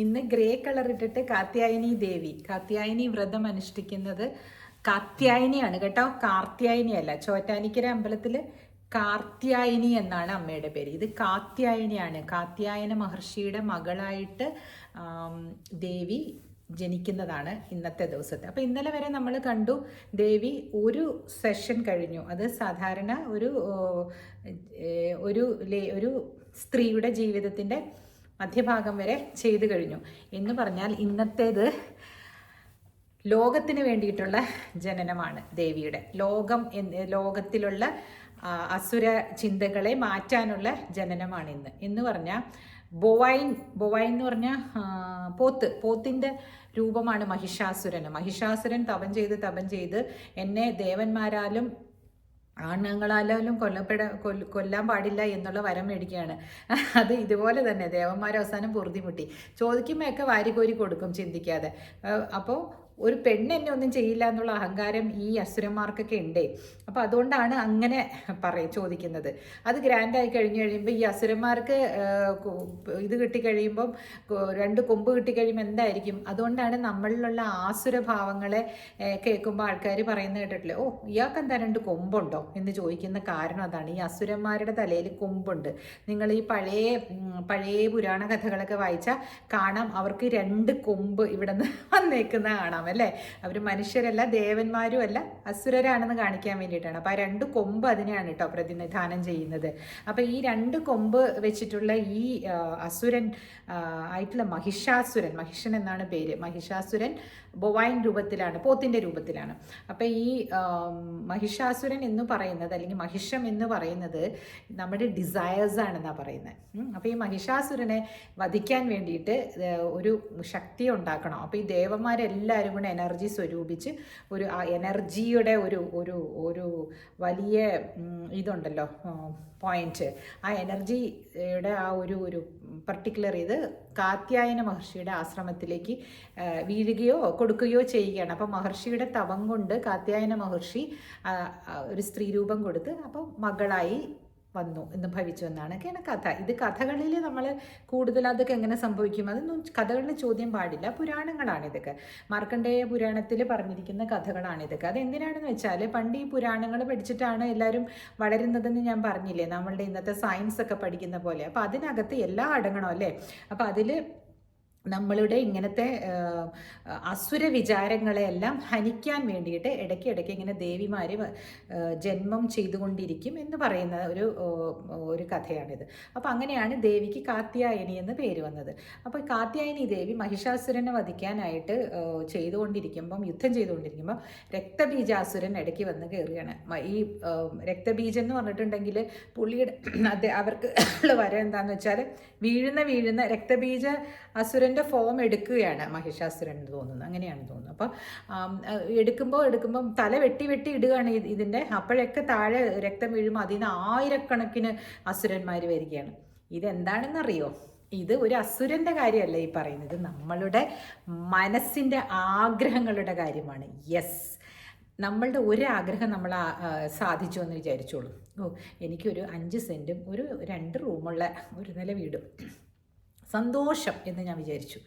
ഇന്ന് grey colour ഇട്ടിട്ട് കാത്യായനി ദേവി കാത്യായനി വ്രതം അനുഷ്ഠിക്കുന്നത് കാത്യായനിയാണ് കേട്ടോ. കാർത്യായനി അല്ല ചോറ്റാനിക്കര അമ്പലത്തിൽ കാർത്യായനി എന്നാണ് അമ്മയുടെ പേര്. ഇത് കാത്യായനിയാണ്. കാത്യായന മഹർഷിയുടെ മകളായിട്ട് ദേവി ജനിക്കുന്നതാണ് ഇന്നത്തെ ദിവസത്തെ. അപ്പോൾ ഇന്നലെ വരെ നമ്മൾ കണ്ടു ദേവി ഒരു സെഷൻ കഴിഞ്ഞു. അത് സാധാരണ ഒരു ഒരു ഒരു സ്ത്രീയുടെ ജീവിതത്തിന്റെ മധ്യഭാഗം വരെ ചെയ്തു കഴിഞ്ഞു. എന്ന് പറഞ്ഞാൽ ഇന്നത്തേത് ലോകത്തിന് വേണ്ടിയിട്ടുള്ള ജനനമാണ് ദേവിയുടെ. ലോകം എന്ന് ലോകത്തിലുള്ള അസുര ചിന്തകളെ മാറ്റാനുള്ള ജനനമാണ് ഇന്ന്. എന്ന് പറഞ്ഞാൽ ബൊവൈൻ ബൊവൈൻ എന്ന് പറഞ്ഞാൽ പോത്ത്. പോത്തിന്റെ രൂപമാണ് മഹിഷാസുരന്. മഹിഷാസുരൻ തപം ചെയ്ത് തപം ചെയ്ത് എന്നെ ദേവന്മാരാലും ആണുങ്ങളാലും കൊല്ലപ്പെട കൊല്ല- കൊല്ലാൻ പാടില്ല എന്നുള്ള വരം മേടിക്കുകയാണ്. അത് ഇതുപോലെ തന്നെ ദേവന്മാർ അവസാനം പൊറുതിമുട്ടി. ചോദിക്കുമ്പോഴൊക്കെ വാരികോരി കൊടുക്കും ചിന്തിക്കാതെ. അപ്പോൾ ഒരു പെണ്ണ് എന്നെ ഒന്നും ചെയ്യില്ല എന്നുള്ള അഹങ്കാരം ഈ അസുരന്മാർക്കൊക്കെ ഉണ്ടേ. അപ്പോൾ അതുകൊണ്ടാണ് അങ്ങനെ പറയ ചോദിക്കുന്നത്. അത് ഗ്രാൻഡായി കഴിഞ്ഞു കഴിയുമ്പോൾ ഈ അസുരന്മാർക്ക് ഇത് കിട്ടിക്കഴിയുമ്പം രണ്ട് കൊമ്പ് കിട്ടിക്കഴിയുമ്പോൾ എന്തായിരിക്കും? അതുകൊണ്ടാണ് നമ്മളിലുള്ള ആസുര ഭാവങ്ങളെ കേൾക്കുമ്പോൾ ആൾക്കാർ പറയുന്നത് കേട്ടിട്ടില്ലേ? ഓ ഇയാൾക്ക് എന്താ രണ്ട് കൊമ്പുണ്ടോ എന്ന് ചോദിക്കുന്ന കാരണം അതാണ്. ഈ അസുരന്മാരുടെ തലയിൽ കൊമ്പുണ്ട്. നിങ്ങൾ ഈ പഴയ പഴയ പുരാണ കഥകളൊക്കെ വായിച്ചാൽ കാണാം അവർക്ക് രണ്ട് കൊമ്പ് ഇവിടെ നിന്ന് വന്നേക്കുന്ന കാണാം. അല്ലേ? അവർ മനുഷ്യരല്ല ദേവന്മാരും അല്ല അസുരരാണെന്ന് കാണിക്കാൻ വേണ്ടിയിട്ടാണ്. അപ്പോൾ ആ രണ്ട് കൊമ്പ് അതിനെയാണ് കേട്ടോ പ്രതിനിധാനം ചെയ്യുന്നത്. അപ്പോൾ ഈ രണ്ട് കൊമ്പ് വെച്ചിട്ടുള്ള ഈ അസുരൻ ആയിട്ടുള്ള മഹിഷാസുരൻ മഹിഷൻ എന്നാണ് പേര്. മഹിഷാസുരൻ ബൊവൈൻ രൂപത്തിലാണ് പോത്തിന്റെ രൂപത്തിലാണ്. അപ്പോൾ ഈ മഹിഷാസുരൻ എന്ന് പറയുന്നത് അല്ലെങ്കിൽ മഹിഷം എന്ന് പറയുന്നത് നമ്മുടെ ഡിസയേഴ്സ് ആണെന്നാണ് പറയുന്നത്. അപ്പോൾ ഈ മഹിഷാസുരനെ വധിക്കാൻ വേണ്ടിയിട്ട് ഒരു ശക്തി ഉണ്ടാക്കണം. അപ്പോൾ ഈ ദേവന്മാരെല്ലാവരും കൂടെ എനർജി സ്വരൂപിച്ച് ഒരു ആ എനർജിയുടെ ഒരു ഒരു ഒരു വലിയ ഇതുണ്ടല്ലോ പോയിന്റ്. ആ എനർജിയുടെ ആ ഒരു ഒരു പർട്ടിക്കുലർ ഇത് കാത്യായന മഹർഷിയുടെ ആശ്രമത്തിലേക്ക് വീഴുകയോ കൊടുക്കുകയോ ചെയ്യുകയാണ്. അപ്പോൾ മഹർഷിയുടെ തവം കൊണ്ട് കാത്യായന മഹർഷി ഒരു സ്ത്രീ രൂപം കൊടുത്ത് അപ്പോൾ മകളായി വന്നു എന്ന് ഭവിച്ചു എന്നാണ്. കേണ കഥ. ഇത് കഥകളിൽ നമ്മൾ കൂടുതൽ അതൊക്കെ എങ്ങനെ സംഭവിക്കും? അതൊന്നും കഥകളിൽ ചോദ്യം പാടില്ല. പുരാണങ്ങളാണ് ഇതൊക്കെ. മാർക്കണ്ഡേയ പുരാണത്തിൽ പറഞ്ഞിരിക്കുന്ന കഥകളാണ് ഇതൊക്കെ. അത് എന്തിനാണെന്ന് വെച്ചാൽ പണ്ട് ഈ പുരാണങ്ങൾ പഠിച്ചിട്ടാണ് എല്ലാവരും വളരുന്നതെന്ന് ഞാൻ പറഞ്ഞില്ലേ? നമ്മളുടെ ഇന്നത്തെ സയൻസ് ഒക്കെ പഠിക്കുന്ന പോലെ. അപ്പോൾ അതിനകത്ത് എല്ലാം അടങ്ങണം അല്ലേ? അപ്പോൾ അതിൽ നമ്മളുടെ ഇങ്ങനത്തെ അസുര വിചാരങ്ങളെയെല്ലാം ഹനിക്കാൻ വേണ്ടിയിട്ട് ഇടയ്ക്ക് ഇടയ്ക്ക് ഇങ്ങനെ ദേവിമാർ ജന്മം ചെയ്തുകൊണ്ടിരിക്കും എന്ന് പറയുന്ന ഒരു ഒരു കഥയാണിത്. അപ്പോൾ അങ്ങനെയാണ് ദേവിക്ക് കാത്യായനി എന്ന് പേര് വന്നത്. അപ്പോൾ കാത്യായനി ദേവി മഹിഷാസുരനെ വധിക്കാനായിട്ട് ചെയ്തുകൊണ്ടിരിക്കുമ്പം യുദ്ധം ചെയ്തുകൊണ്ടിരിക്കുമ്പം രക്തബീജാസുരൻ ഇടയ്ക്ക് വന്ന് കയറുകയാണ്. ഈ രക്തബീജം എന്ന് പറഞ്ഞിട്ടുണ്ടെങ്കിൽ പുള്ളിയുടെ അവർക്ക് ഉള്ള വര എന്താണെന്ന് വെച്ചാൽ വീഴുന്ന വീഴുന്ന രക്തബീജ അസുരന്റെ ഫോം എടുക്കുകയാണ് മഹിഷാസുരൻ എന്ന് തോന്നുന്നു. അങ്ങനെയാണ് തോന്നുന്നത് അപ്പോൾ എടുക്കുമ്പോൾ എടുക്കുമ്പോൾ തല വെട്ടി വെട്ടി ഇടുകയാണ് ഇതിന്റെ അപ്പോഴൊക്കെ താഴെ രക്തം വീഴുമ്പോൾ അതിൽ നിന്ന് ആയിരക്കണക്കിന് അസുരന്മാർ വരികയാണ്. ഇതെന്താണെന്നറിയോ? ഇത് ഒരു അസുരന്റെ കാര്യമല്ല ഈ പറയുന്നത്. നമ്മളുടെ മനസ്സിന്റെ ആഗ്രഹങ്ങളുടെ കാര്യമാണ്. യെസ് നമ്മളുടെ ഒരു ആഗ്രഹം നമ്മൾ സാധിച്ചു എന്ന് വിചാരിച്ചോളൂ. ഓ എനിക്കൊരു അഞ്ച് സെന്റും ഒരു രണ്ട് റൂമുള്ള ഒരു നില വീടും. സന്തോഷം എന്ന് ഞാൻ വിചാരിച്ചു.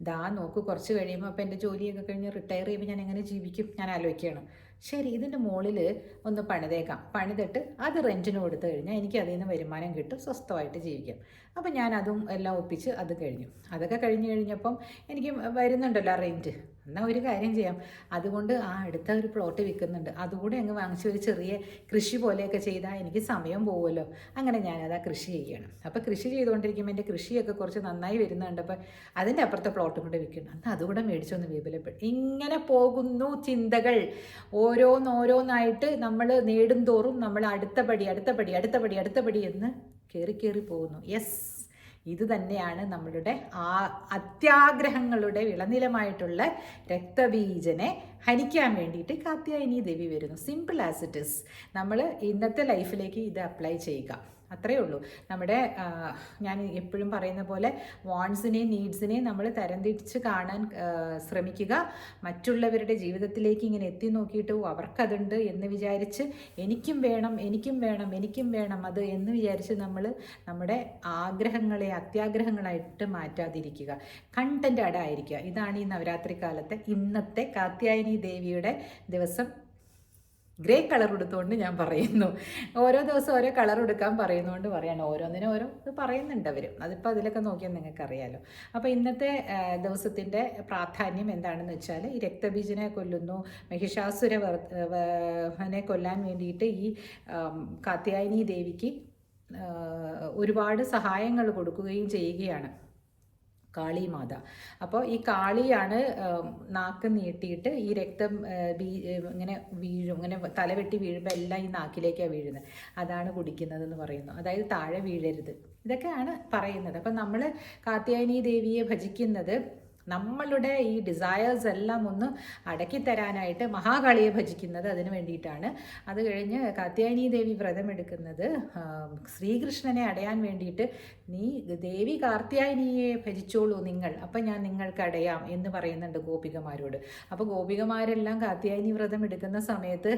ദാ നോക്ക് കുറച്ച് കഴിയുമ്പോൾ അപ്പോൾ എന്റെ ജോലിയൊക്കെ കഴിഞ്ഞ് റിട്ടയർ ചെയ്യുമ്പോൾ ഞാൻ എങ്ങനെ ജീവിക്കും? ഞാൻ ആലോചിക്കുകയാണ്. ശരി ഇതിന്റെ മുകളിൽ ഒന്ന് പണിതേക്കാം. പണിതിട്ട് അത് റെന്റിന് കൊടുത്തു കഴിഞ്ഞാൽ എനിക്ക് അതിൽ നിന്ന് വരുമാനം കിട്ടും സ്വസ്ഥമായിട്ട് ജീവിക്കാം. അപ്പം ഞാൻ അതും എല്ലാം ഒപ്പിച്ച് അത് കഴിഞ്ഞു. അതൊക്കെ കഴിഞ്ഞ് കഴിഞ്ഞപ്പം എനിക്ക് വരുന്നുണ്ടല്ലോ റെന്റ് എന്നാൽ ഒരു കാര്യം ചെയ്യാം. അതുകൊണ്ട് ആ അടുത്ത ഒരു പ്ലോട്ട് വിൽക്കുന്നുണ്ട് അതുകൂടെ അങ്ങ് വാങ്ങിച്ച് ഒരു ചെറിയ കൃഷി പോലെയൊക്കെ ചെയ്താൽ എനിക്ക് സമയം പോകുമല്ലോ അങ്ങനെ ഞാനത് ആ കൃഷി ചെയ്യണം. അപ്പോൾ കൃഷി ചെയ്തുകൊണ്ടിരിക്കുമ്പോൾ എന്റെ കൃഷിയൊക്കെ കുറച്ച് നന്നായി വരുന്നുണ്ട്. അപ്പോൾ അതിന്റെ അപ്പുറത്തെ പ്ലോട്ടും കൂടെ വിൽക്കണം എന്നാൽ അതുകൂടെ മേടിച്ചൊന്ന് വിപുലപ്പെടും. ഇങ്ങനെ പോകുന്നു ചിന്തകൾ. ഓരോന്നോരോന്നായിട്ട് നമ്മൾ നേടും തോറും നമ്മൾ അടുത്ത പടി അടുത്ത പടി അടുത്ത പടി അടുത്ത പടി എന്ന് കയറി കയറി പോകുന്നു. യെസ് ഇത് തന്നെയാണ് നമ്മളുടെ ആ അത്യാഗ്രഹങ്ങളുടെ വിളനിലമായിട്ടുള്ള രക്തബീജനെ ഹനിക്കാൻ വേണ്ടിയിട്ട് കാത്യായനി ദേവി വരുന്നു. സിമ്പിൾ ആസ് ഇറ്റ് ഇസ് നമ്മൾ ഇന്നത്തെ ലൈഫിലേക്ക് ഇത് അപ്ലൈ ചെയ്യുക. അത്രയേ ഉള്ളൂ. നമ്മുടെ ഞാൻ എപ്പോഴും പറയുന്ന പോലെ വാൺസിനെയും നീഡ്സിനെയും നമ്മൾ തരംതിരിച്ച് കാണാൻ ശ്രമിക്കുക. മറ്റുള്ളവരുടെ ജീവിതത്തിലേക്ക് ഇങ്ങനെ എത്തി നോക്കിയിട്ട് "ഓ, അവർക്കതുണ്ട് എന്ന് വിചാരിച്ച് എനിക്കും വേണം എനിക്കും വേണം എനിക്കും വേണം അത് എന്ന് വിചാരിച്ച് നമ്മൾ നമ്മുടെ ആഗ്രഹങ്ങളെ അത്യാഗ്രഹങ്ങളായിട്ട് മാറ്റാതിരിക്കുക. കണ്ടന്റ് ആയിരിക്കുക ഇതാണ് ഈ നവരാത്രി കാലത്തെ ഇന്നത്തെ കാത്യായനി ദേവിയുടെ ദിവസം. ഗ്രേ കളർ എടുത്തുകൊണ്ട് ഞാൻ പറയുന്നു. ഓരോ ദിവസം ഓരോ കളർ എടുക്കാൻ പറയുന്നതുകൊണ്ട് പറയാണ്. ഓരോന്നിനും ഓരോ ഇത് പറയുന്നുണ്ട് അവർ അതിപ്പോൾ അതിലൊക്കെ നോക്കിയാൽ നിങ്ങൾക്ക് അറിയാലോ അപ്പോൾ ഇന്നത്തെ ദിവസത്തിന്റെ പ്രാധാന്യം എന്താണെന്ന് വെച്ചാൽ ഈ രക്തബീജനെ കൊല്ലുന്നു മഹിഷാസുര വർനെ കൊല്ലാൻ വേണ്ടിയിട്ട് ഈ കാത്യായനി ദേവിക്ക് ഒരുപാട് സഹായങ്ങൾ കൊടുക്കുകയും ചെയ്യുകയാണ്. കാളിമാത അപ്പോൾ ഈ കാളിയാണ് നാക്ക് നീട്ടിയിട്ട് ഈ രക്തം ഇങ്ങനെ വീഴും ഇങ്ങനെ തലവെട്ടി വീഴുമ്പോൾ എല്ലാം ഈ നാക്കിലേക്കാണ് വീഴുന്നത്. അതാണ് കുടിക്കുന്നത് എന്ന് പറയുന്നു. അതായത് താഴെ വീഴരുത്. ഇതൊക്കെയാണ് പറയുന്നത്. അപ്പം നമ്മൾ കാത്യായനി ദേവിയെ ഭജിക്കുന്നത് നമ്മളുടെ ഈ ഡിസയേഴ്സ് എല്ലാം ഒന്ന് അടക്കി തരാനായിട്ട് മഹാകാളിയെ ഭജിക്കുന്നത് അതിനു വേണ്ടിയിട്ടാണ്. അത് കഴിഞ്ഞ് കാത്യായനി ദേവി വ്രതമെടുക്കുന്നത് ശ്രീകൃഷ്ണനെ അടയാൻ വേണ്ടിയിട്ട് നീ ദേവി കാർത്യായനിയെ ഭജിച്ചോളൂ നിങ്ങൾ. അപ്പം ഞാൻ നിങ്ങൾക്ക് അടയാം എന്ന് പറയുന്നുണ്ട് ഗോപികമാരോട്. അപ്പോൾ ഗോപികമാരെല്ലാം കാത്യായനി വ്രതം എടുക്കുന്ന സമയത്ത്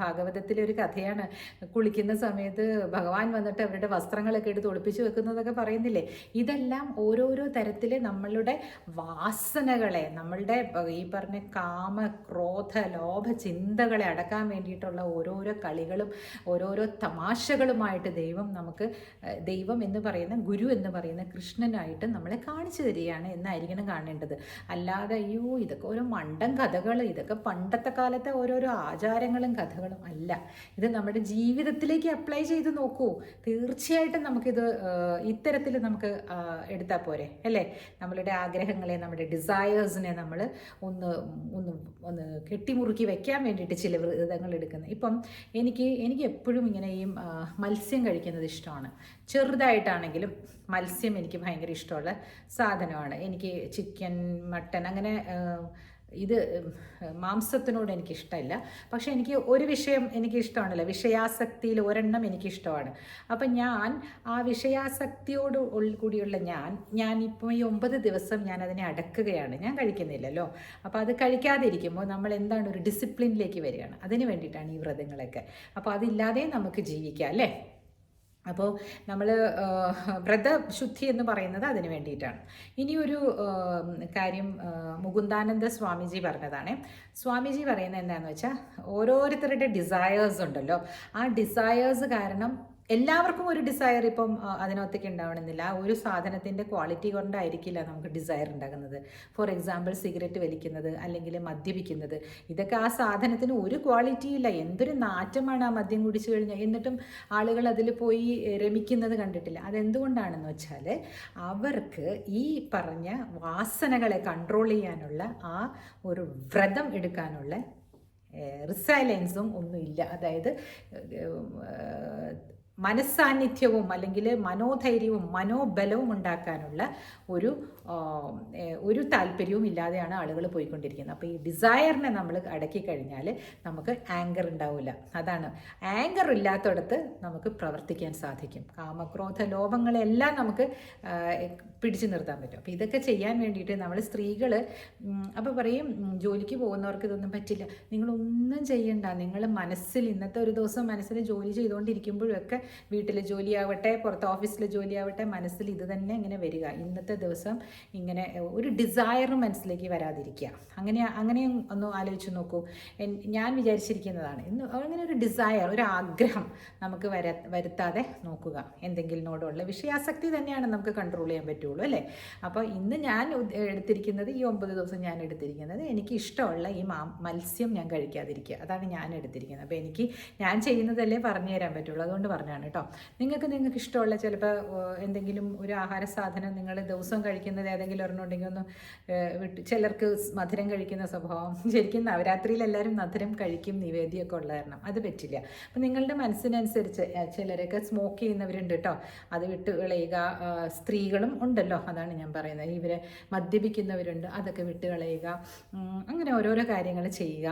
ഭാഗവതത്തിലെ ഒരു കഥയാണ്. കുളിക്കുന്ന സമയത്ത് ഭഗവാൻ വന്നിട്ട് അവരുടെ വസ്ത്രങ്ങളൊക്കെ എടുത്ത് ഒളിപ്പിച്ച് വെക്കുന്നതൊക്കെ പറയുന്നില്ലേ? ഇതെല്ലാം ഓരോരോ തരത്തിൽ നമ്മളുടെ വാസനകളെ നമ്മളുടെ ഈ പറഞ്ഞ കാമ ക്രോധ ലോഭ ചിന്തകളെ അടക്കാൻ വേണ്ടിയിട്ടുള്ള ഓരോരോ കളികളും ഓരോരോ തമാശകളുമായിട്ട് ദൈവം നമുക്ക് ദൈവം എന്ന് പറയുന്ന ഗുരു എന്ന് പറയുന്ന കൃഷ്ണനായിട്ട് നമ്മളെ കാണിച്ചു തരികയാണ് എന്നായിരിക്കണം കാണേണ്ടത്. അല്ലാതെ അയ്യോ ഇതൊക്കെ ഓരോ മണ്ടൻ കഥകൾ ഇതൊക്കെ പണ്ടത്തെ കാലത്തെ ഓരോരോ ആചാരങ്ങളും കഥകളും അല്ല. ഇത് നമ്മുടെ ജീവിതത്തിലേക്ക് അപ്ലൈ ചെയ്ത് നോക്കൂ. തീർച്ചയായിട്ടും നമുക്കിത് ഇത്തരത്തിൽ നമുക്ക് എടുത്താൽ പോരെ അല്ലേ? നമ്മളുടെ ആഗ്രഹങ്ങളെ നമ്മുടെ ഡിസയേഴ്സിനെ നമ്മൾ ഒന്ന് ഒന്ന് ഒന്ന് കെട്ടിമുറുക്കി വെക്കാൻ വേണ്ടിയിട്ട് ചില വ്രതങ്ങൾ എടുക്കുന്നത്. ഇപ്പം എനിക്ക് എനിക്ക് എപ്പോഴും ഇങ്ങനെ ഈ മത്സ്യം കഴിക്കുന്നത് ഇഷ്ടമാണ്. ചെറുതായിട്ടാണെങ്കിലും മത്സ്യം എനിക്ക് ഭയങ്കര ഇഷ്ടമുള്ള സാധനമാണ്. എനിക്ക് ചിക്കൻ മട്ടൻ അങ്ങനെ ഇത് മാംസത്തിനോട് എനിക്ക് ഇഷ്ടമില്ല പക്ഷേ എനിക്ക് ഒരു വിഷയം എനിക്ക് ഇഷ്ടമാണല്ലോ വിഷയാസക്തിയിൽ ഒരെണ്ണം എനിക്കിഷ്ടമാണ്. അപ്പം ഞാൻ ആ വിഷയാസക്തിയോട് കൂടിയുള്ള ഞാൻ ഞാൻ ഇപ്പോൾ ഈ ഒമ്പത് ദിവസം ഞാൻ അതിനെ അടക്കുകയാണ്. ഞാൻ കഴിക്കുന്നില്ലല്ലോ. അപ്പോൾ അത് കഴിക്കാതിരിക്കുമ്പോൾ നമ്മൾ എന്താണ് ഒരു ഡിസിപ്ലിനിലേക്ക് വരികയാണ്. അതിന് വേണ്ടിയിട്ടാണ് ഈ വ്രതങ്ങളൊക്കെ. അപ്പോൾ അതില്ലാതെ നമുക്ക് ജീവിക്കാം അല്ലേ? അപ്പോൾ നമ്മൾ വ്രതശുദ്ധി എന്ന് പറയുന്നത് അതിന് വേണ്ടിയിട്ടാണ്. ഇനിയൊരു കാര്യം മുകുന്ദാനന്ദ സ്വാമിജി പറഞ്ഞതാണ്. സ്വാമിജി പറയുന്നത് എന്താണെന്ന് വെച്ചാൽ ഓരോരുത്തരുടെ ഡിസയേഴ്സ് ഉണ്ടല്ലോ. ആ ഡിസയേഴ്സ് കാരണം എല്ലാവർക്കും ഒരു ഡിസയർ ഇപ്പം അതിനകത്തേക്ക് ഉണ്ടാവണമെന്നില്ല. ഒരു സാധനത്തിന്റെ ക്വാളിറ്റി കൊണ്ടായിരിക്കില്ല നമുക്ക് ഡിസയർ ഉണ്ടാകുന്നത്. ഫോർ എക്സാമ്പിൾ സിഗരറ്റ് വലിക്കുന്നത് അല്ലെങ്കിൽ മദ്യപിക്കുന്നത്. ഇതൊക്കെ ആ സാധനത്തിന് ഒരു ക്വാളിറ്റി ഇല്ല. എന്തൊരു നാറ്റമാണ് ആ മദ്യം കുടിച്ചു കഴിഞ്ഞാൽ എന്നിട്ടും ആളുകൾ അതിൽ പോയി രമിക്കുന്നത് കണ്ടിട്ടില്ല. അതെന്തുകൊണ്ടാണെന്ന് വെച്ചാൽ അവർക്ക് ഈ പറഞ്ഞ വാസനകളെ കൺട്രോൾ ചെയ്യാനുള്ള ആ ഒരു വ്രതം എടുക്കാനുള്ള റിസൈലൻസും ഒന്നുമില്ല. അതായത് മനസ്സാന്നിധ്യവും അല്ലെങ്കിൽ മനോധൈര്യവും മനോബലവും ഉണ്ടാക്കാനുള്ള ഒരു ഒരു താല്പര്യവും ഇല്ലാതെയാണ് ആളുകൾ പോയിക്കൊണ്ടിരിക്കുന്നത്. അപ്പോൾ ഈ ഡിസയറിനെ നമ്മൾ അടക്കി കഴിഞ്ഞാൽ നമുക്ക് ആങ്കർ ഉണ്ടാവില്ല അതാണ്. ആങ്കർ ഇല്ലാത്തടത്ത് നമുക്ക് പ്രവർത്തിക്കാൻ സാധിക്കും. കാമക്രോധ ലോഭങ്ങളെല്ലാം നമുക്ക് പിടിച്ചു നിർത്താൻ പറ്റും. അപ്പോൾ ഇതൊക്കെ ചെയ്യാൻ വേണ്ടിയിട്ട് നമ്മൾ സ്ത്രീകൾ അപ്പോൾ പറയും ജോലിക്ക് പോകുന്നവർക്ക് ഇതൊന്നും പറ്റില്ല. നിങ്ങളൊന്നും ചെയ്യണ്ട. നിങ്ങൾ മനസ്സിൽ ഇന്നത്തെ ഒരു ദിവസം മനസ്സിൽ ജോലി ചെയ്തുകൊണ്ടിരിക്കുമ്പോഴൊക്കെ വീട്ടിലെ ജോലിയാവട്ടെ പുറത്ത് ഓഫീസിലെ ജോലിയാവട്ടെ മനസ്സിൽ ഇത് തന്നെ ഇങ്ങനെ വരിക. ഇന്നത്തെ ദിവസം ഇങ്ങനെ ഒരു ഡിസയർ മനസ്സിലേക്ക് വരാതിരിക്കുക. അങ്ങനെ അങ്ങനെയും ഒന്ന് ആലോചിച്ച് നോക്കൂ. ഞാൻ വിചാരിച്ചിരിക്കുന്നതാണ്. ഇന്ന് അങ്ങനെ ഒരു ഡിസയർ ഒരു ആഗ്രഹം നമുക്ക് വര വരുത്താതെ നോക്കുക. എന്തെങ്കിലിനോടുള്ള വിഷയാസക്തി തന്നെയാണ് നമുക്ക് കൺട്രോൾ ചെയ്യാൻ പറ്റുള്ളൂ അല്ലേ? അപ്പോൾ ഇന്ന് ഞാൻ എടുത്തിരിക്കുന്നത് ഈ ഒമ്പത് ദിവസം ഞാൻ എടുത്തിരിക്കുന്നത് എനിക്ക് ഇഷ്ടമുള്ള ഈ മത്സ്യം ഞാൻ കഴിക്കാതിരിക്കുക. അതാണ് ഞാൻ എടുത്തിരിക്കുന്നത്. അപ്പോൾ എനിക്ക് ഞാൻ ചെയ്യുന്നതല്ലേ പറഞ്ഞു തരാൻ പറ്റുള്ളൂ. അതുകൊണ്ട് പറഞ്ഞാണ് കേട്ടോ. നിങ്ങൾക്ക് നിങ്ങൾക്ക് ഇഷ്ടമുള്ള ചിലപ്പോൾ എന്തെങ്കിലും ഒരു ആഹാര സാധനം നിങ്ങൾ ദിവസവും കഴിക്കുന്നത് ഏതെങ്കിലും ഒരെണ്ണമുണ്ടെങ്കിൽ ഒന്ന് വിട്ട് ചിലർക്ക് മധുരം കഴിക്കുന്ന സ്വഭാവം. ശരിക്കും നവരാത്രിയിൽ എല്ലാവരും മധുരം കഴിക്കും നിവേദ്യമൊക്കെ ഉള്ള കാരണം. അത് പറ്റില്ല. അപ്പം നിങ്ങളുടെ മനസ്സിനനുസരിച്ച് ചിലരൊക്കെ സ്മോക്ക് ചെയ്യുന്നവരുണ്ട് കേട്ടോ. അത് വിട്ട് കളയുക സ്ത്രീകളും ഉണ്ടല്ലോ അതാണ് ഞാൻ പറയുന്നത്. ഇവരെ മദ്യപിക്കുന്നവരുണ്ട് അതൊക്കെ വിട്ട് കളയുക അങ്ങനെ ഓരോരോ കാര്യങ്ങൾ ചെയ്യുക.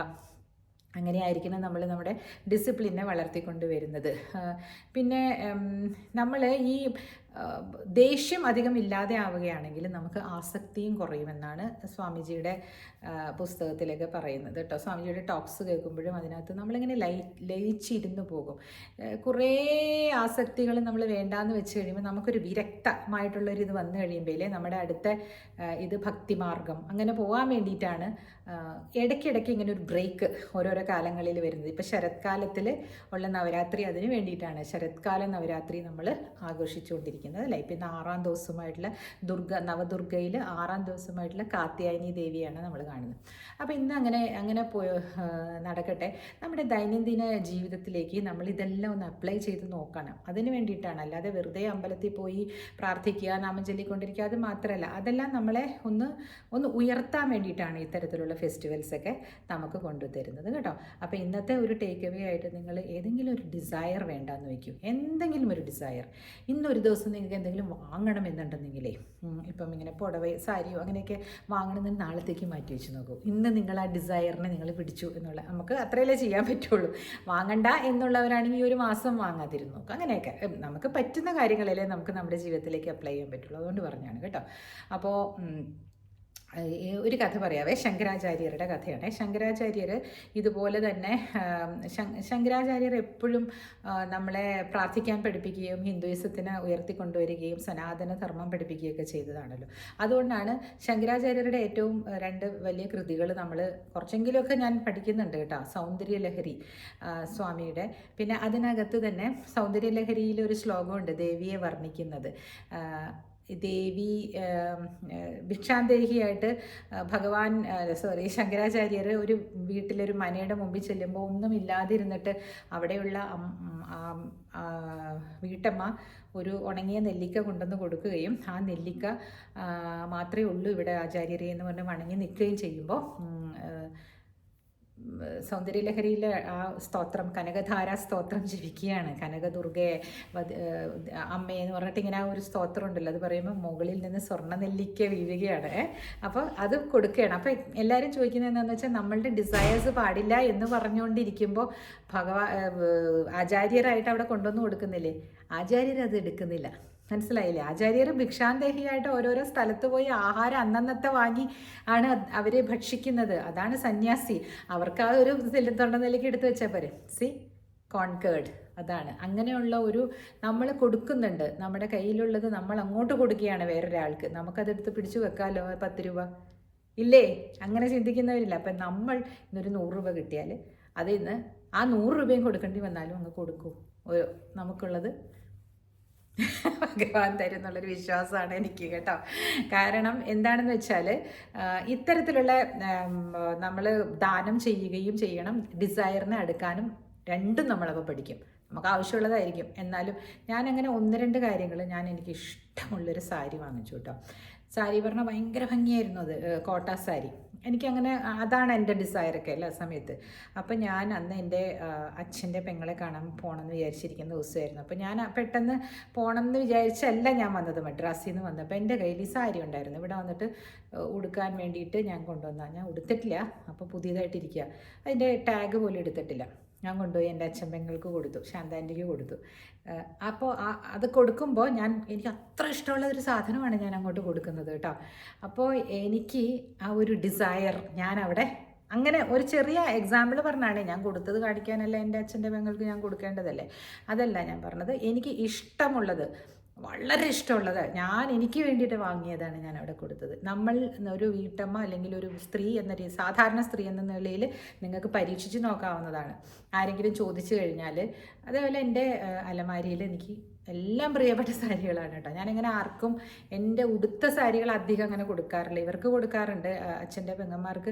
അങ്ങനെയായിരിക്കണം നമ്മൾ നമ്മുടെ ഡിസിപ്ലിനെ വളർത്തിക്കൊണ്ട് വരുന്നത്. പിന്നെ നമ്മൾ ഈ ദേഷ്യം അധികം ഇല്ലാതെ ആവുകയാണെങ്കിൽ നമുക്ക് ആസക്തിയും കുറയുമെന്നാണ് സ്വാമിജിയുടെ പുസ്തകത്തിലൊക്കെ പറയുന്നത് കേട്ടോ. സ്വാമിജിയുടെ ടോക്സ് കേൾക്കുമ്പോഴും അതിനകത്ത് നമ്മളിങ്ങനെ ലയി ലയിച്ചിരുന്നു പോകും. കുറേ ആസക്തികൾ നമ്മൾ വേണ്ടാന്ന് വെച്ച് കഴിയുമ്പോൾ നമുക്കൊരു വിരക്തമായിട്ടുള്ളൊരു ഇത് വന്നു കഴിയുമ്പോഴേ നമ്മുടെ അടുത്ത ഇത് ഭക്തിമാർഗം അങ്ങനെ പോകാൻ വേണ്ടിയിട്ടാണ് ഇടയ്ക്കിടയ്ക്ക് ഇങ്ങനെ ഒരു ബ്രേക്ക് ഓരോരോ കാലങ്ങളിൽ വരുന്നത്. ഇപ്പോൾ ശരത്കാലത്തിൽ ഉള്ള നവരാത്രി അതിന് വേണ്ടിയിട്ടാണ്. ശരത്കാല നവരാത്രി നമ്മൾ ആഘോഷിച്ചുകൊണ്ടിരിക്കുന്നത്. അല്ലേ? പിന്നെ ആറാം ദിവസമായിട്ടുള്ള ദുർഗ നവദുർഗയിൽ ആറാം ദിവസമായിട്ടുള്ള കാത്യായനി ദേവിയാണ് നമ്മൾ കാണുന്നത്. അപ്പോൾ ഇന്ന് അങ്ങനെ അങ്ങനെ പോയ നടക്കട്ടെ. നമ്മുടെ ദൈനംദിന ജീവിതത്തിലേക്ക് നമ്മൾ ഇതെല്ലാം ഒന്ന് അപ്ലൈ ചെയ്ത് നോക്കണം. അതിന് വേണ്ടിയിട്ടാണ്. അല്ലാതെ വെറുതെ അമ്പലത്തിൽ പോയി പ്രാർത്ഥിക്കുക നാമം ചൊല്ലിക്കൊണ്ടിരിക്കുക അത് മാത്രമല്ല. അതെല്ലാം നമ്മളെ ഒന്ന് ഒന്ന് ഉയർത്താൻ വേണ്ടിയിട്ടാണ് ഇത്തരത്തിലുള്ള ഫെസ്റ്റിവൽസ് ഒക്കെ നമുക്ക് കൊണ്ടുതരുന്നത് കേട്ടോ. അപ്പോൾ ഇന്നത്തെ ഒരു ടേക്ക് അവേ ആയിട്ട് നിങ്ങൾ ഏതെങ്കിലും ഒരു ഡിസയർ വേണ്ടാന്ന് വയ്ക്കും. എന്തെങ്കിലും ഒരു ഡിസയർ. ഇന്നൊരു ദിവസം നിങ്ങൾക്ക് എന്തെങ്കിലും വാങ്ങണം എന്നുണ്ടെന്നെങ്കിലേ ഇപ്പം ഇങ്ങനെ പുടവ സാരിയോ അങ്ങനെയൊക്കെ വാങ്ങണമെന്ന് നാളത്തേക്ക് മാറ്റി വെച്ച് നോക്കൂ. ഇന്ന് നിങ്ങൾ ആ ഡിസയറിനെ നിങ്ങൾ പിടിച്ചു എന്നുള്ള നമുക്ക് അത്രയല്ലേ ചെയ്യാൻ പറ്റുള്ളൂ. വാങ്ങണ്ട എന്നുള്ളവരാണെങ്കിൽ ഈ ഒരു മാസം വാങ്ങാതിരുന്നു നോക്കുക അങ്ങനെയൊക്കെ നമുക്ക് പറ്റുന്ന കാര്യങ്ങളല്ലേ നമുക്ക് നമ്മുടെ ജീവിതത്തിലേക്ക് അപ്ലൈ ചെയ്യാൻ പറ്റുള്ളൂ. അതുകൊണ്ട് പറഞ്ഞാണ് കേട്ടോ. അപ്പോൾ ഒരു കഥ പറയാവേ. ശങ്കരാചാര്യരുടെ കഥയാണ്. ശങ്കരാചാര്യർ ഇതുപോലെ തന്നെ ശങ്കരാചാര്യർ എപ്പോഴും നമ്മളെ പ്രാർത്ഥിക്കാൻ പഠിപ്പിക്കുകയും ഹിന്ദുയിസത്തിന് ഉയർത്തിക്കൊണ്ടുവരികയും സനാതന ധർമ്മം പഠിപ്പിക്കുകയൊക്കെ ചെയ്തതാണല്ലോ. അതുകൊണ്ടാണ് ശങ്കരാചാര്യരുടെ ഏറ്റവും രണ്ട് വലിയ കൃതികൾ നമ്മൾ കുറച്ചെങ്കിലുമൊക്കെ ഞാൻ പഠിക്കുന്നുണ്ട് കേട്ടോ. സൗന്ദര്യലഹരി സ്വാമിയുടെ. പിന്നെ അതിനകത്ത് തന്നെ സൗന്ദര്യലഹരിയിൽ ഒരു ശ്ലോകമുണ്ട് ദേവിയെ വർണിക്കുന്നത്. ദേവി ഭിക്ഷാന്തേഹിയായിട്ട് ഭഗവാൻ സോറി ശങ്കരാചാര്യർ ഒരു വീട്ടിലൊരു മനയുടെ മുമ്പിൽ ചെല്ലുമ്പോൾ ഒന്നും ഇല്ലാതിരുന്നിട്ട് അവിടെയുള്ള വീട്ടമ്മ ഒരു ഉണങ്ങിയ നെല്ലിക്ക കൊണ്ടുവന്ന് കൊടുക്കുകയും ആ നെല്ലിക്ക മാത്രമേ ഉള്ളൂ ഇവിടെ ആചാര്യരെ എന്ന് പറഞ്ഞ് വണങ്ങി നിൽക്കുകയും ചെയ്യുമ്പോൾ സൗന്ദര്യലഹരിയിലെ ആ സ്തോത്രം കനകധാര സ്തോത്രം ജപിക്കുകയാണ്. കനകദുർഗയെ അമ്മേ എന്ന് പറഞ്ഞിട്ട് ഇങ്ങനെ ആ ഒരു സ്തോത്രം ഉണ്ടല്ലോ അത് പറയുമ്പോൾ മുകളിൽ നിന്ന് സ്വർണ നെല്ലിക്ക വീഴുകയാണ്. അപ്പോൾ അത് കൊടുക്കുകയാണ്. അപ്പോൾ എല്ലാവരും ചോദിക്കുന്നത് എന്താണെന്ന് വെച്ചാൽ നമ്മളുടെ ഡിസയേഴ്സ് പാടില്ല എന്ന് പറഞ്ഞുകൊണ്ടിരിക്കുമ്പോൾ ഭഗവാ ആചാര്യരായിട്ട് അവിടെ കൊണ്ടുവന്ന് കൊടുക്കുന്നില്ലേ? ആചാര്യർ അത് എടുക്കുന്നില്ല. മനസ്സിലായില്ലേ? ആചാര്യർ ഭിക്ഷാന്തേഹിയായിട്ട് ഓരോരോ സ്ഥലത്ത് പോയി ആഹാരം അന്നന്നത്തെ വാങ്ങി ആണ് അവരെ ഭക്ഷിക്കുന്നത്. അതാണ് സന്യാസി. അവർക്ക് ആ ഒരു തൊണ്ടനിലേക്ക് എടുത്തു വെച്ചാൽ പോരെ? സി കോൺകേർഡ്. അതാണ്. അങ്ങനെയുള്ള ഒരു നമ്മൾ കൊടുക്കുന്നുണ്ട്. നമ്മുടെ കയ്യിലുള്ളത് നമ്മൾ അങ്ങോട്ട് കൊടുക്കുകയാണ് വേറൊരാൾക്ക്. നമുക്കതെടുത്ത് പിടിച്ചു വെക്കാമല്ലോ പത്ത് രൂപ? ഇല്ലേ? അങ്ങനെ ചിന്തിക്കുന്നവരില്ല. അപ്പം നമ്മൾ ഇന്നൊരു നൂറ് രൂപ കിട്ടിയാൽ അതിൽ നിന്ന് ആ നൂറ് രൂപയും കൊടുക്കേണ്ടി വന്നാലും അങ്ങ് കൊടുക്കൂ. നമുക്കുള്ളത് ഭഗവാൻ തരും എന്നുള്ളൊരു വിശ്വാസമാണ് എനിക്ക് കേട്ടോ. കാരണം എന്താണെന്ന് വെച്ചാൽ ഇത്തരത്തിലുള്ള നമ്മൾ ദാനം ചെയ്യുകയും ചെയ്യണം ഡിസയറിനെ അടുക്കാനും രണ്ടും നമ്മളപ്പോൾ പഠിക്കും. നമുക്ക് ആവശ്യമുള്ളതായിരിക്കും. എന്നാലും അങ്ങനെ ഒന്ന് രണ്ട് കാര്യങ്ങൾ ഞാൻ എനിക്ക് ഇഷ്ടമുള്ളൊരു സാരി വാങ്ങിച്ചു കേട്ടോ. സാരി പറഞ്ഞാൽ ഭയങ്കര ഭംഗിയായിരുന്നു അത് കോട്ട സാരി. എനിക്കങ്ങനെ അതാണ് എന്റെ ഡിസയറൊക്കെ എല്ലാ സമയത്ത്. അപ്പം ഞാൻ അന്ന് എന്റെ അച്ഛന്റെ പെങ്ങളെ കാണാൻ പോകണമെന്ന് വിചാരിച്ചിരിക്കുന്ന ദിവസമായിരുന്നു. അപ്പോൾ ഞാൻ പെട്ടെന്ന് പോകണം എന്ന് വിചാരിച്ചല്ല ഞാൻ വന്നത് മദ്രാസിൽ നിന്ന് വന്നപ്പോൾ എന്റെ കയ്യിൽ ഈ സാരി ഉണ്ടായിരുന്നു. ഇവിടെ വന്നിട്ട് ഉടുക്കാൻ വേണ്ടിയിട്ട് ഞാൻ കൊണ്ടുവന്ന. ഞാൻ ഉടുത്തിട്ടില്ല. അപ്പോൾ പുതിയതായിട്ടിരിക്കുക അതിന്റെ ടാഗ് പോലും എടുത്തിട്ടില്ല. ഞാൻ കൊണ്ടുപോയി എന്റെ അച്ഛൻ പെങ്ങൾക്ക് കൊടുത്തു ശാന്താന്റിക്ക് കൊടുത്തു. അപ്പോൾ അത് കൊടുക്കുമ്പോൾ ഞാൻ എനിക്ക് അത്ര ഇഷ്ടമുള്ള ഒരു സാധനമാണ് ഞാൻ അങ്ങോട്ട് കൊടുക്കുന്നത് കേട്ടോ. അപ്പോൾ എനിക്ക് ആ ഒരു ഡിസയർ ഞാൻ അവിടെ അങ്ങനെ ഒരു ചെറിയ എക്സാമ്പിൾ പറഞ്ഞാണ് ഞാൻ കൊടുത്തത് കാണിക്കാനല്ല എന്റെ അച്ഛന്റെ പെങ്ങൾക്ക് ഞാൻ കൊടുക്കേണ്ടതല്ലേ? അതല്ല ഞാൻ പറഞ്ഞത് എനിക്ക് ഇഷ്ടമുള്ളത് വളരെ ഇഷ്ടമുള്ളത്. ഞാൻ എനിക്ക് വേണ്ടിയിട്ട് വാങ്ങിയതാണ് ഞാൻ അവിടെ കൊടുത്തത്. നമ്മൾ ഒരു വീട്ടമ്മ അല്ലെങ്കിൽ ഒരു സ്ത്രീ എന്ന രീതി സാധാരണ സ്ത്രീ എന്ന നിലയിൽ നിങ്ങൾക്ക് പരീക്ഷിച്ച് നോക്കാവുന്നതാണ്. ആരെങ്കിലും ചോദിച്ചു കഴിഞ്ഞാൽ അതേപോലെ എന്റെ അലമാരിയിൽ എനിക്ക് എല്ലാം പ്രിയപ്പെട്ട സാരികളാണ് കേട്ടോ. ഞാനിങ്ങനെ ആർക്കും എന്റെ ഉടുത്ത സാരികൾ അധികം അങ്ങനെ കൊടുക്കാറില്ല. ഇവർക്ക് കൊടുക്കാറുണ്ട്. അച്ഛന്റെ പെങ്ങന്മാർക്ക്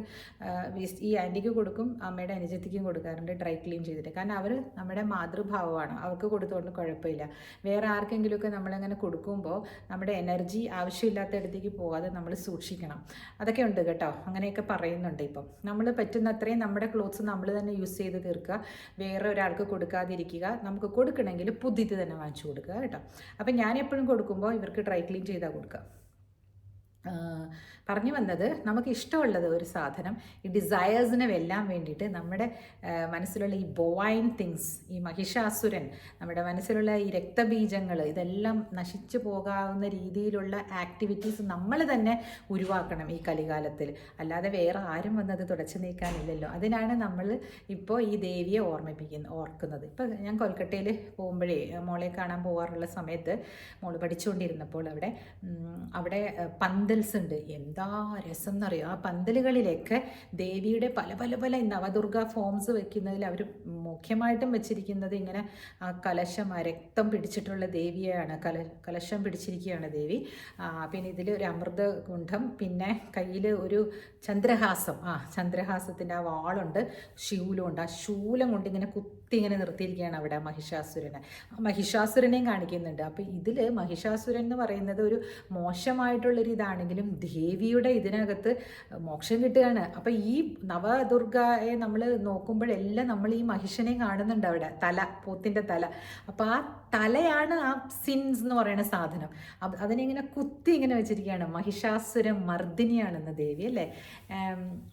ഈ ആന്റിക്ക് കൊടുക്കും അമ്മയുടെ അനുജത്തിക്കും കൊടുക്കാറുണ്ട് ഡ്രൈ ക്ലീൻ ചെയ്തിട്ട്. കാരണം അവർ നമ്മുടെ മാതൃഭാവമാണ്. അവർക്ക് കൊടുത്തുകൊണ്ട് കുഴപ്പമില്ല. വേറെ ആർക്കെങ്കിലുമൊക്കെ നമ്മളങ്ങനെ കൊടുക്കുമ്പോൾ നമ്മുടെ എനർജി ആവശ്യമില്ലാത്തടത്തേക്ക് പോകാതെ നമ്മൾ സൂക്ഷിക്കണം. അതൊക്കെ ഉണ്ട് കേട്ടോ. അങ്ങനെയൊക്കെ പറയുന്നുണ്ട് ഇപ്പം. നമ്മൾ പറ്റുന്നത്രയും നമ്മുടെ ക്ലോത്ത്സ് നമ്മൾ തന്നെ യൂസ് ചെയ്ത് തീർക്കുക. വേറെ ഒരാൾക്ക് കൊടുക്കാതിരിക്കുക. നമുക്ക് കൊടുക്കണമെങ്കിൽ പുതിയത് തന്നെ വാങ്ങിച്ചു കൊടുക്കുക. കേട്ടോ. അപ്പം ഞാൻ എപ്പോഴും കൊടുക്കുമ്പോൾ ഇവർക്ക് ഡ്രൈ ക്ലീൻ ചെയ്താൽ കൊടുക്കുക. പറഞ്ഞു വന്നത് നമുക്ക് ഇഷ്ടമുള്ളത് ഒരു സാധനം ഈ ഡിസയേഴ്സിനെ വെല്ലാൻ വേണ്ടിയിട്ട് നമ്മുടെ മനസ്സിലുള്ള ഈ ബോവൈൻ തിങ്സ് ഈ മഹിഷാസുരൻ നമ്മുടെ മനസ്സിലുള്ള ഈ രക്തബീജങ്ങൾ ഇതെല്ലാം നശിച്ചു പോകാവുന്ന രീതിയിലുള്ള ആക്ടിവിറ്റീസ് നമ്മൾ തന്നെ ഉരുവാക്കണം ഈ കലികാലത്തിൽ. അല്ലാതെ വേറെ ആരും വന്നത് തുടച്ചു നീക്കാനില്ലല്ലോ. അതിനാണ് നമ്മൾ ഇപ്പോൾ ഈ ദേവിയെ ഓർമ്മിപ്പിക്കുന്നത് ഓർക്കുന്നത്. ഇപ്പോൾ ഞാൻ കൊൽക്കട്ടയിൽ പോകുമ്പോഴേ മോളെ കാണാൻ പോകാറുള്ള സമയത്ത് മോൾ പഠിച്ചുകൊണ്ടിരുന്നപ്പോൾ അവിടെ അവിടെ അവിടെ പന്തൽസ് ഉണ്ട്. എന്താ രസം എന്നറിയോ ആ പന്തലുകളിലൊക്കെ ദേവിയുടെ പല പല പല നവദുർഗ ഫോംസ് വെക്കുന്നതിൽ അവർ മുഖ്യമായിട്ടും വെച്ചിരിക്കുന്നത് ഇങ്ങനെ ആ കലശം രക്തം പിടിച്ചിട്ടുള്ള ദേവിയാണ്. കല കലശം പിടിച്ചിരിക്കുകയാണ് ദേവി. പിന്നെ ഇതിൽ ഒരു അമൃത കുണ്ഠം പിന്നെ കയ്യിൽ ഒരു ചന്ദ്രഹാസം. ആ ചന്ദ്രഹാസത്തിന്റെ ആ വാളുണ്ട്. ശൂലമുണ്ട്. ആ ശൂലം കൊണ്ട് ഇങ്ങനെ കുത്തി ഇങ്ങനെ നിർത്തിയിരിക്കുകയാണ് അവിടെ മഹിഷാസുരനെ. മഹിഷാസുരനെയും കാണിക്കുന്നുണ്ട്. അപ്പോൾ ഇതിൽ മഹിഷാസുരൻ എന്ന് പറയുന്നത് ഒരു മോശമായിട്ടുള്ളൊരു ഇതാണെങ്കിലും ദേവിയുടെ ഇതിനകത്ത് മോക്ഷം കിട്ടുകയാണ്. അപ്പോൾ ഈ നവദുർഗയെ നമ്മൾ നോക്കുമ്പോഴെല്ലാം നമ്മൾ ഈ മഹിഷനെ കാണുന്നുണ്ട് അവിടെ. തല പോത്തിന്റെ തല. അപ്പോൾ ആ തലയാണ് ആ സിൻസ് എന്ന് പറയുന്ന സാധനം. അതിനെ അതിനിങ്ങനെ കുത്തി ഇങ്ങനെ വെച്ചിരിക്കുകയാണ്. മഹിഷാസുര മർദ്ദിനിയാണെന്ന് ദേവി അല്ലേ?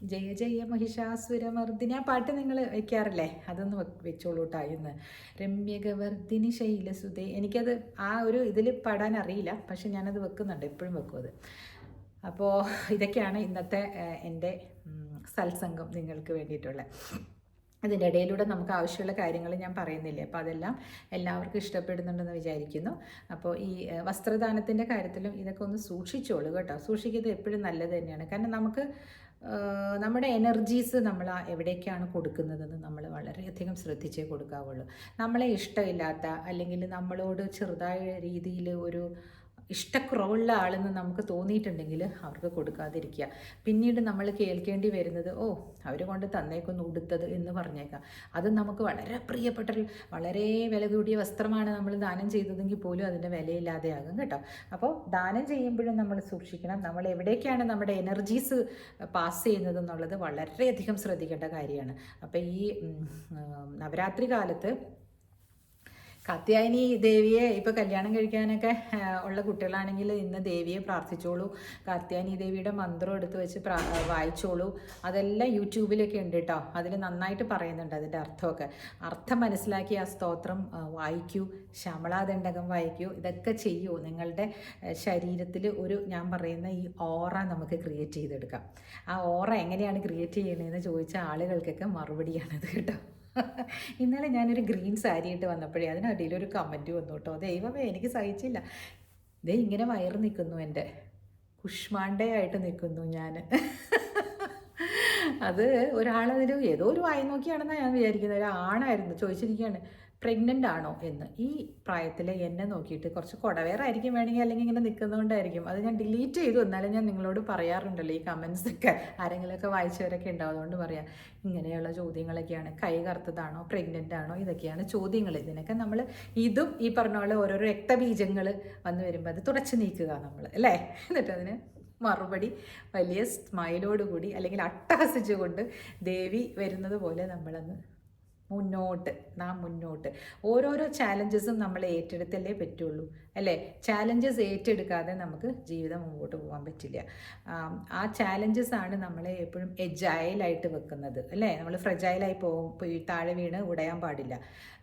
ജയ ജയ മഹിഷാസുര മർദ്ദിനി ആ പാട്ട് നിങ്ങൾ വയ്ക്കാറില്ലേ അതൊന്ന് വെ- വെച്ചോളൂ കേട്ടോ എന്ന്. രമ്യകവർദ്ധിനി ശൈലസുധേ എനിക്കത് ആ ഒരു ഇതിൽ പാടാൻ അറിയില്ല പക്ഷെ ഞാനത് വെക്കുന്നുണ്ട് എപ്പോഴും വെക്കും അത്. അപ്പോൾ ഇതൊക്കെയാണ് ഇന്നത്തെ എന്റെ സത്സംഗം നിങ്ങൾക്ക് വേണ്ടിയിട്ടുള്ള. അതിന്റെ ഇടയിലൂടെ നമുക്ക് ആവശ്യമുള്ള കാര്യങ്ങൾ ഞാൻ പറയുന്നില്ലേ അപ്പോൾ അതെല്ലാം എല്ലാവർക്കും ഇഷ്ടപ്പെടുന്നുണ്ടെന്ന് വിചാരിക്കുന്നു. അപ്പോൾ ഈ വസ്ത്രദാനത്തിന്റെ കാര്യത്തിലും ഇതൊക്കെ ഒന്ന് സൂക്ഷിച്ചോളൂ കേട്ടോ. സൂക്ഷിക്കുന്നത് എപ്പോഴും നല്ലത് തന്നെയാണ്. കാരണം നമുക്ക് നമ്മുടെ എനർജീസ് നമ്മൾ എവിടേക്കാണ് കൊടുക്കുന്നതെന്ന് നമ്മൾ വളരെയധികം ശ്രദ്ധിച്ചേ കൊടുക്കാവുള്ളൂ. നമ്മളെ ഇഷ്ടമില്ലാത്ത അല്ലെങ്കിൽ നമ്മളോട് ചെറുതായ രീതിയിൽ ഒരു ഇഷ്ടക്കുറവുള്ള ആളെന്ന് നമുക്ക് തോന്നിയിട്ടുണ്ടെങ്കിൽ അവർക്ക് കൊടുക്കാതിരിക്കുക. പിന്നീട് നമ്മൾ കേൾക്കേണ്ടി വരുന്നത് ഓ അവർ കൊണ്ട് തന്നേക്കൊന്ന് ഉടുത്തത് എന്ന് പറഞ്ഞേക്കാം. അത് നമുക്ക് വളരെ പ്രിയപ്പെട്ട വളരെ വില കൂടിയ വസ്ത്രമാണ് നമ്മൾ ദാനം ചെയ്തതെങ്കിൽ പോലും അതിന്റെ വിലയില്ലാതെയാകും കേട്ടോ. അപ്പോൾ ദാനം ചെയ്യുമ്പോഴും നമ്മൾ സൂക്ഷിക്കണം. നമ്മൾ എവിടേക്കാണ് നമ്മുടെ എനർജീസ് പാസ് ചെയ്യുന്നത് എന്നുള്ളത് വളരെയധികം ശ്രദ്ധിക്കേണ്ട കാര്യമാണ്. അപ്പോൾ ഈ നവരാത്രി കാലത്ത് കാത്യായനി ദേവിയെ ഇപ്പോൾ കല്യാണം കഴിക്കാനൊക്കെ ഉള്ള കുട്ടികളാണെങ്കിൽ ഇന്ന് ദേവിയെ പ്രാർത്ഥിച്ചോളൂ. കാത്യായനി ദേവിയുടെ മന്ത്രം എടുത്ത് വെച്ച് വായിച്ചോളൂ. അതെല്ലാം യൂട്യൂബിലൊക്കെ ഉണ്ട് കേട്ടോ അതിൽ നന്നായിട്ട് പറയുന്നുണ്ട് അതിന്റെ അർത്ഥമൊക്കെ. അർത്ഥം മനസ്സിലാക്കി ആ സ്തോത്രം വായിക്കൂ. ശമളാദണ്ഡകം വായിക്കൂ. ഇതൊക്കെ ചെയ്യൂ. നിങ്ങളുടെ ശരീരത്തിൽ ഒരു ഞാൻ പറയുന്ന ഈ ഓറ നമുക്ക് ക്രിയേറ്റ് ചെയ്തെടുക്കാം. ആ ഓറ എങ്ങനെയാണ് ക്രിയേറ്റ് ചെയ്യണതെന്ന് ചോദിച്ച ആളുകൾക്കൊക്കെ മറുപടിയാണത് കേട്ടോ. ഇന്നലെ ഞാനൊരു ഗ്രീൻ സാരി ഇട്ട് വന്നപ്പോഴേ അതിനിടയിൽ ഒരു കമന്റ് വന്നു കേട്ടോ ദൈവമേ എനിക്ക് സഹിച്ചില്ല. ദേ ഇങ്ങനെ വയറ് നിൽക്കുന്നു എന്റെ. കുഷ്മാണ്ടയായിട്ട് നിൽക്കുന്നു ഞാൻ. അത് ഒരാളതിൽ ഏതോ ഒരു വായി നോക്കിയാണെന്നാണ് ഞാൻ വിചാരിക്കുന്നത്. ഒരു ആണായിരുന്നു ചോദിച്ചിരിക്കുകയാണ്. പ്രഗ്നന്റ് ആണോ എന്ന്. ഈ പ്രായത്തിൽ എന്നെ നോക്കിയിട്ട് കുറച്ച് കുടവേറായിരിക്കും വേണമെങ്കിൽ അല്ലെങ്കിൽ ഇങ്ങനെ നിൽക്കുന്നതുകൊണ്ടായിരിക്കും അത് ഞാൻ ഡിലീറ്റ് ചെയ്തു. എന്നാലും ഞാൻ നിങ്ങളോട് പറയാറുണ്ടല്ലോ ഈ കമൻസ് ഒക്കെ. ആരെങ്കിലുമൊക്കെ വായിച്ചവരൊക്കെ ഉണ്ടാവുന്നതുകൊണ്ട് പറയാം. ഇങ്ങനെയുള്ള ചോദ്യങ്ങളൊക്കെയാണ്. കൈ കറുത്തതാണോ? പ്രഗ്നന്റ് ആണോ? ഇതൊക്കെയാണ് ചോദ്യങ്ങൾ. ഇതിനൊക്കെ നമ്മൾ ഇതും ഈ പറഞ്ഞ പോലെ ഓരോരോ രക്തബീജങ്ങൾ വന്നു വരുമ്പോൾ അത് തുടച്ചു നീക്കുക നമ്മൾ അല്ലേ? എന്നിട്ട് അതിന് മറുപടി വലിയ സ്മൈലോടുകൂടി അല്ലെങ്കിൽ അട്ടഹസിച്ചുകൊണ്ട് ദേവി വരുന്നത് പോലെ നമ്മളന്ന് മുന്നോട്ട് നാം മുന്നോട്ട്. ഓരോരോ ചാലഞ്ചസും നമ്മൾ ഏറ്റെടുത്തല്ലേ പറ്റുള്ളൂ അല്ലേ? ചാലഞ്ചസ് ഏറ്റെടുക്കാതെ നമുക്ക് ജീവിതം മുമ്പോട്ട് പോകാൻ പറ്റില്ല. ആ ചാലഞ്ചസ് ആണ് നമ്മളെ എപ്പോഴും എജൈലായിട്ട് വെക്കുന്നത് അല്ലേ? നമ്മൾ ഫ്രജൈലായി പോകും താഴെ വീണ് ഉടയാൻ പാടില്ല.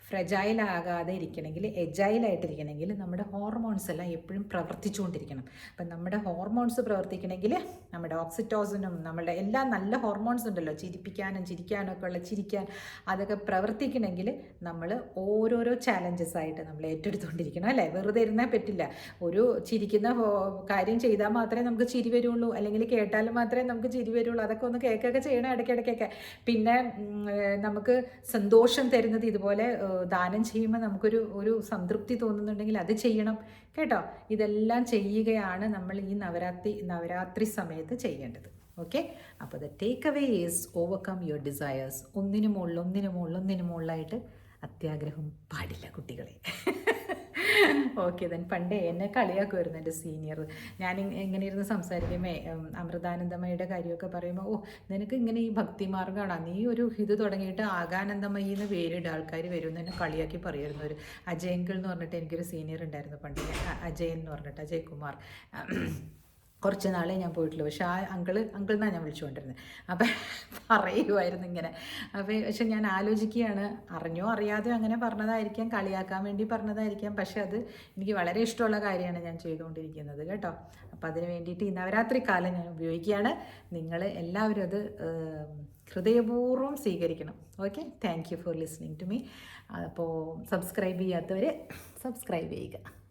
ഫ്രജൈൽ ആകാതെ ഇരിക്കണമെങ്കിൽ എജൈലായിട്ടിരിക്കണമെങ്കിൽ നമ്മുടെ ഹോർമോൺസ് എല്ലാം എപ്പോഴും പ്രവർത്തിച്ചുകൊണ്ടിരിക്കണം. അപ്പം നമ്മുടെ ഹോർമോൺസ് പ്രവർത്തിക്കണമെങ്കിൽ നമ്മുടെ ഓക്സിറ്റോസിനും നമ്മുടെ എല്ലാ നല്ല ഹോർമോൺസ് ഉണ്ടല്ലോ ചിരിപ്പിക്കാനും ചിരിക്കാനും ഒക്കെ ഉള്ള ചിരിക്കാൻ അതൊക്കെ പ്രവർത്തിക്കണമെങ്കിൽ നമ്മൾ ഓരോരോ ചാലഞ്ചസ് ആയിട്ട് നമ്മൾ ഏറ്റെടുത്തുകൊണ്ടിരിക്കണം അല്ലേ? വെറുതെ ഇരുന്നാൽ പറ്റില്ല. ഒരു ചിരിക്കുന്ന കാര്യം ചെയ്താൽ മാത്രമേ നമുക്ക് ചിരി വരുള്ളൂ അല്ലെങ്കിൽ കേട്ടാൽ മാത്രമേ നമുക്ക് ചിരി വരുള്ളൂ. അതൊക്കെ ഒന്ന് കേൾക്കൊക്കെ ചെയ്യണം ഇടയ്ക്കിടയ്ക്കൊക്കെ. പിന്നെ നമുക്ക് സന്തോഷം തരുന്നത് ഇതുപോലെ ദാനം ചെയ്യുമ്പോൾ നമുക്കൊരു ഒരു സംതൃപ്തി തോന്നുന്നുണ്ടെങ്കിൽ അത് ചെയ്യണം. കേട്ടോ? ഇതെല്ലാം ചെയ്യുകയാണ് നമ്മൾ ഈ നവരാത്രി നവരാത്രി സമയത്ത് ചെയ്യേണ്ടത്. ഓക്കെ? അപ്പോൾ the take away is overcome your desires ഒന്നിനു മുകളിൽ ഒന്നിനു മുകളിൽ ഒന്നിനു മുകളിലായിട്ട് അത്യാഗ്രഹം പാടില്ല കുട്ടികളെ. ഓക്കെ ദൻ പണ്ടേ എന്നെ കളിയാക്കുമായിരുന്നു എന്റെ സീനിയർ ഞാൻ എങ്ങനെ ഇരുന്ന് സംസാരിക്കുമ്പോൾ അമൃതാനന്ദമയുടെ കാര്യമൊക്കെ പറയുമ്പോൾ ഓ നിനക്ക് ഇങ്ങനെ ഈ ഭക്തി മാർഗമാണ് നീ ഒരു ഇത് തുടങ്ങിയിട്ട് ആകാനന്ദമയി എന്ന് പേരിട ആൾക്കാർ വരും എന്നെ കളിയാക്കി പറയുമായിരുന്നു ഒരു അജയങ്കിൾ എന്ന് പറഞ്ഞിട്ട് എനിക്കൊരു സീനിയർ ഉണ്ടായിരുന്നു പണ്ട്. അജയൻ എന്ന് പറഞ്ഞിട്ട് അജയ് കുമാർ. കുറച്ച് നാളെ ഞാൻ പോയിട്ടുള്ളൂ. പക്ഷേ ആ അങ്കിൾ അങ്കിൾ എന്നാണ് ഞാൻ വിളിച്ചുകൊണ്ടിരുന്നത് അപ്പം പറയുമായിരുന്നു ഇങ്ങനെ. അപ്പം പക്ഷെ ഞാൻ ആലോചിക്കുകയാണ്. അറിഞ്ഞോ അറിയാതെയോ അങ്ങനെ പറഞ്ഞതായിരിക്കാം കളിയാക്കാൻ വേണ്ടി പറഞ്ഞതായിരിക്കാം. പക്ഷെ അത് എനിക്ക് വളരെ ഇഷ്ടമുള്ള കാര്യമാണ് ഞാൻ ചെയ്തുകൊണ്ടിരിക്കുന്നത് കേട്ടോ. അപ്പം അതിന് വേണ്ടിയിട്ട് ഈ നവരാത്രി കാലം ഞാൻ ഉപയോഗിക്കുകയാണ്. നിങ്ങൾ എല്ലാവരും അത് ഹൃദയപൂർവം സ്വീകരിക്കണം. Okay? Thank you for listening to me അപ്പോൾ സബ്സ്ക്രൈബ് ചെയ്യാത്തവർ സബ്സ്ക്രൈബ് ചെയ്യുക.